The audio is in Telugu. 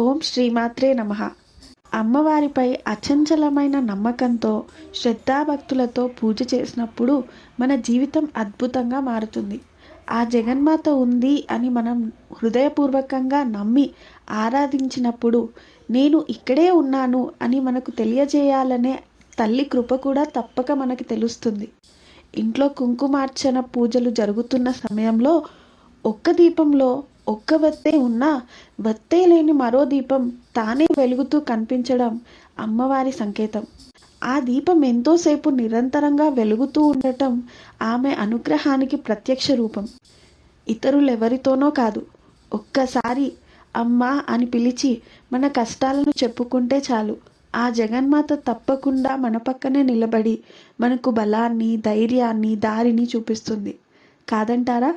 ఓం శ్రీమాత్రే నమ. అమ్మవారిపై అచంచలమైన నమ్మకంతో శ్రద్ధాభక్తులతో పూజ చేసినప్పుడు మన జీవితం అద్భుతంగా మారుతుంది. ఆ జగన్మాత ఉంది అని మనం హృదయపూర్వకంగా నమ్మి ఆరాధించినప్పుడు నేను ఇక్కడే ఉన్నాను అని మనకు తెలియజేయాలనే తల్లి కృప కూడా తప్పక మనకి తెలుస్తుంది. ఇంట్లో కుంకుమార్చన పూజలు జరుగుతున్న సమయంలో ఒక్క దీపంలో ఒక్క వత్తే ఉన్నా వత్తే లేని మరో దీపం తానే వెలుగుతూ కనిపించడం అమ్మవారి సంకేతం. ఆ దీపం ఎంతోసేపు నిరంతరంగా వెలుగుతూ ఉండటం ఆమె అనుగ్రహానికి ప్రత్యక్ష రూపం. ఇతరులెవరితోనో కాదు ఒక్కసారి అమ్మా అని పిలిచి మన కష్టాలను చెప్పుకుంటే చాలు. ఆ జగన్మాత తప్పకుండా మన పక్కనే నిలబడి మనకు బలాన్ని ధైర్యాన్ని దారిని చూపిస్తుంది. కాదంటారా?